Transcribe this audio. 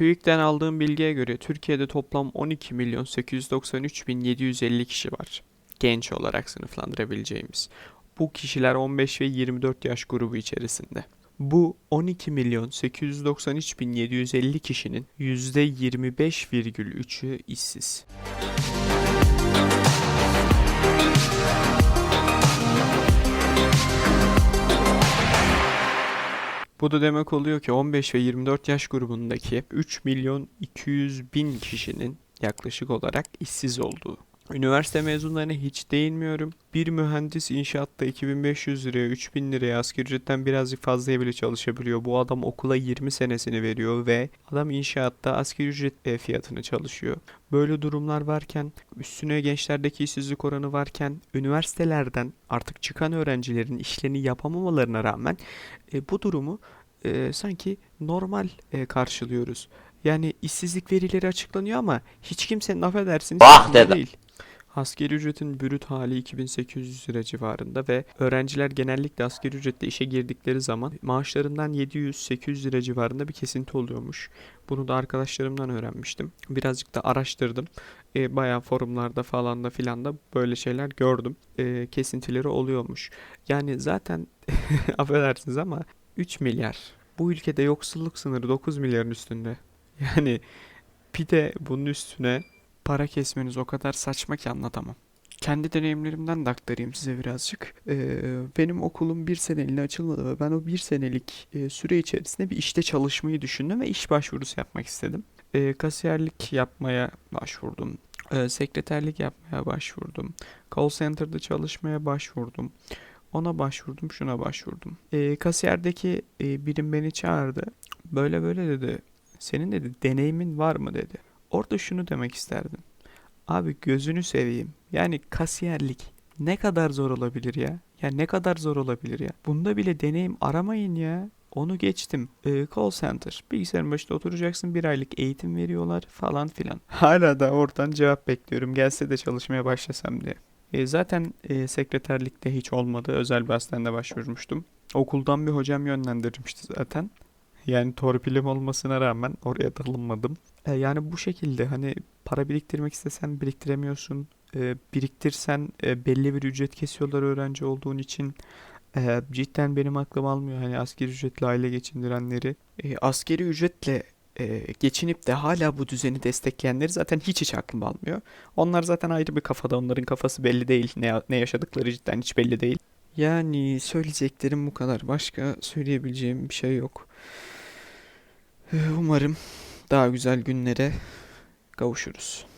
TÜİK'ten aldığım bilgiye göre Türkiye'de toplam 12 milyon 893 bin 750 kişi var. Genç olarak sınıflandırabileceğimiz. Bu kişiler 15 ve 24 yaş grubu içerisinde. Bu 12 milyon 893 bin 750 kişinin %25,3'ü işsiz. Bu da demek oluyor ki 15 ve 24 yaş grubundaki 3 milyon 200 bin kişinin yaklaşık olarak işsiz olduğu. Üniversite mezunlarına hiç değinmiyorum. Bir mühendis inşaatta 2500 liraya, 3000 liraya asgari ücretten birazcık fazlaya bile çalışabiliyor. Bu adam okula 20 senesini veriyor ve adam inşaatta asgari ücret e, fiyatını çalışıyor. Böyle durumlar varken, üstüne gençlerdeki işsizlik oranı varken, üniversitelerden artık çıkan öğrencilerin işlerini yapamamalarına rağmen e, bu durumu e, sanki normal e, karşılıyoruz. Yani işsizlik verileri açıklanıyor ama hiç kimsenin affedersiniz dede. değil. Asgari ücretin brüt hali 2800 lira civarında ve öğrenciler genellikle asgari ücretle işe girdikleri zaman maaşlarından 700-800 lira civarında bir kesinti oluyormuş. Bunu da arkadaşlarımdan öğrenmiştim. Birazcık da araştırdım. E, bayağı forumlarda falan da filan da böyle şeyler gördüm. E, kesintileri oluyormuş. Yani zaten affedersiniz ama 3 milyar. Bu ülkede yoksulluk sınırı 9 milyarın üstünde. Yani bir de bunun üstüne para kesmeniz o kadar saçma ki anlatamam. Kendi deneyimlerimden de aktarayım size birazcık. Ee, benim okulum bir seneliğine açılmadı ve ben o bir senelik e, süre içerisinde bir işte çalışmayı düşündüm ve iş başvurusu yapmak istedim. Ee, kasiyerlik yapmaya başvurdum. Ee, sekreterlik yapmaya başvurdum. Call center'da çalışmaya başvurdum. Ona başvurdum, şuna başvurdum. Ee, kasiyerdeki e, birim beni çağırdı. Böyle böyle dedi. Senin dedi deneyimin var mı dedi. Orada şunu demek isterdim. Abi gözünü seveyim. Yani kasiyerlik ne kadar zor olabilir ya? Ya ne kadar zor olabilir ya? Bunda bile deneyim aramayın ya. Onu geçtim. Ee, call center. Bilgisayarın başında oturacaksın. Bir aylık eğitim veriyorlar falan filan. Hala da oradan cevap bekliyorum. Gelse de çalışmaya başlasam diye. E, zaten e, sekreterlikte hiç olmadı. Özel bir hastanede başvurmuştum. Okuldan bir hocam yönlendirmişti zaten. Yani torpilim olmasına rağmen oraya da alınmadım. E, yani bu şekilde hani para biriktirmek istesen biriktiremiyorsun. E, biriktirsen e, belli bir ücret kesiyorlar öğrenci olduğun için. E, cidden benim aklım almıyor hani asgari ücretle aile geçindirenleri. E, asgari ücretle e, geçinip de hala bu düzeni destekleyenleri zaten hiç hiç aklım almıyor. Onlar zaten ayrı bir kafada. Onların kafası belli değil. Ne, ne yaşadıkları cidden hiç belli değil. Yani söyleyeceklerim bu kadar. Başka söyleyebileceğim bir şey yok. Umarım daha güzel günlere kavuşuruz.